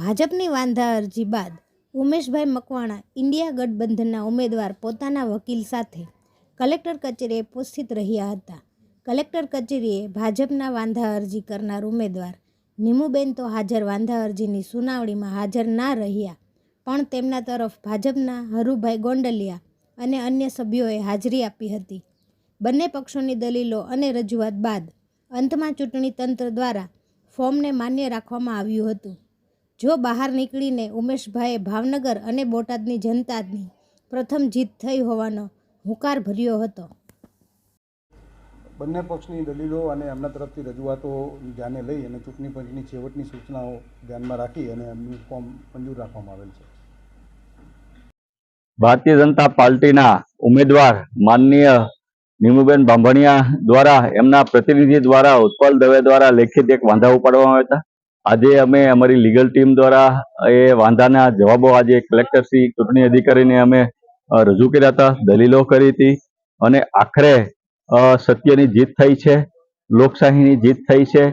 ભાજપની વાંધા અરજી બાદ ઉમેશભાઈ મકવાણા ઇન્ડિયા ગઠબંધનના ઉમેદવાર પોતાના વકીલ સાથે કલેક્ટર કચેરીએ ઉપસ્થિત રહ્યા હતા. કલેક્ટર કચેરીએ ભાજપના વાંધા અરજી કરનાર ઉમેદવાર નીમુબેન તો હાજર વાંધા અરજીની સુનાવણીમાં હાજર ના રહ્યા, પણ તેમના તરફ ભાજપના હરુભાઈ ગોંડલિયા અને અન્ય સભ્યોએ હાજરી આપી હતી. બંને પક્ષોની દલીલો અને રજૂઆત બાદ અંતમાં ચૂંટણી તંત્ર દ્વારા ફોર્મને માન્ય રાખવામાં આવ્યું હતું. જો બહાર નીકળીને ઉમેશભાઈએ ભાવનગર અને બોટાદની જનતાની પ્રથમ જીત થઈ હોવાનો હુંકાર ભર્યો હતો. બંને પક્ષની દલીલો અને એમના તરફથી રજૂઆતો ધ્યાને લઈ અને ચૂંટણી પંચની છેવટની સૂચનાઓ ધ્યાનમાં રાખી અને એમનું ફોર્મ મંજૂર રાખવામાં આવેલ છે. ભારતીય જનતા પાર્ટીના ઉમેદવાર માનનીય નીમુબેન બાંભણિયા દ્વારા એમના પ્રતિનિધિ દ્વારા ઉત્પલ દવે દ્વારા લેખિત એક વાંધા ઉપાડવામાં આવ્યા હતા. આજે અમે અમારી લીગલ ટીમ દ્વારા એ વાંધાના જવાબો આજે કલેક્ટરશ્રી ચૂંટણી અધિકારીને અમે રજૂ કર્યા હતા, દલીલો કરી હતી અને આખરે સત્યની જીત થઈ છે, લોકશાહીની જીત થઈ છે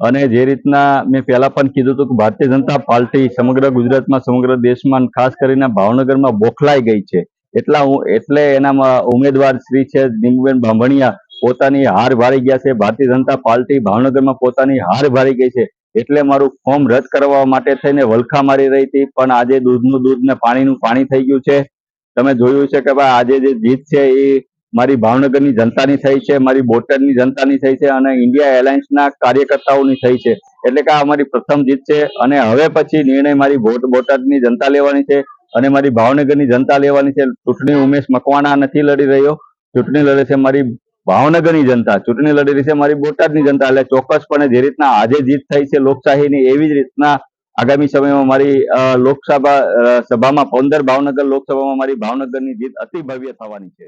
અને જે રીતના મેં પહેલાં પણ કીધું હતું કે ભારતીય જનતા પાર્ટી સમગ્ર ગુજરાતમાં, સમગ્ર દેશમાં ખાસ કરીને ભાવનગરમાં બોખલાઈ ગઈ છે. એટલા એટલે એનામાં ઉમેદવાર શ્રી છે નીમુબેન બાંભણિયા પોતાની હાર ભારી ગયા છે. ભારતીય જનતા પાર્ટી ભાવનગરમાં પોતાની હાર ભારી ગઈ છે. એટલે મારું ફોર્મ રદ કરવા માટે થઈને વલખા મારી રહી હતી. પણ આજે દૂધનું દૂધ ને પાણીનું પાણી થઈ ગયું છે. તમે જોયું છે કે ભાઈ આજે જે જીત છે એ મારી ભાવનગરની જનતાની થઈ છે, મારી બોટાદની જનતાની થઈ છે અને ઇન્ડિયા એરલાઇન્સના કાર્યકર્તાઓની થઈ છે. એટલે કે આ અમારી પ્રથમ જીત છે અને હવે પછી નિર્ણય મારી બોટ બોટાદની જનતા લેવાની છે અને મારી ભાવનગરની જનતા લેવાની છે. ચૂંટણી ઉમેશ મકવાણા નથી લડી રહ્યો. ચૂંટણી લડે છે મારી ભાવનગરની જનતા, ચૂંટણી લડી રહી છે મારી બોટાદની જનતા. એટલે ચોક્કસપણે જે રીતના આજે જીત થઈ છે લોકશાહીની, એવી જ રીતના આગામી સમયમાં મારી લોકસભા સભામાં, પંદર ભાવનગર લોકસભામાં મારી ભાવનગરની જીત અતિ ભવ્ય થવાની છે.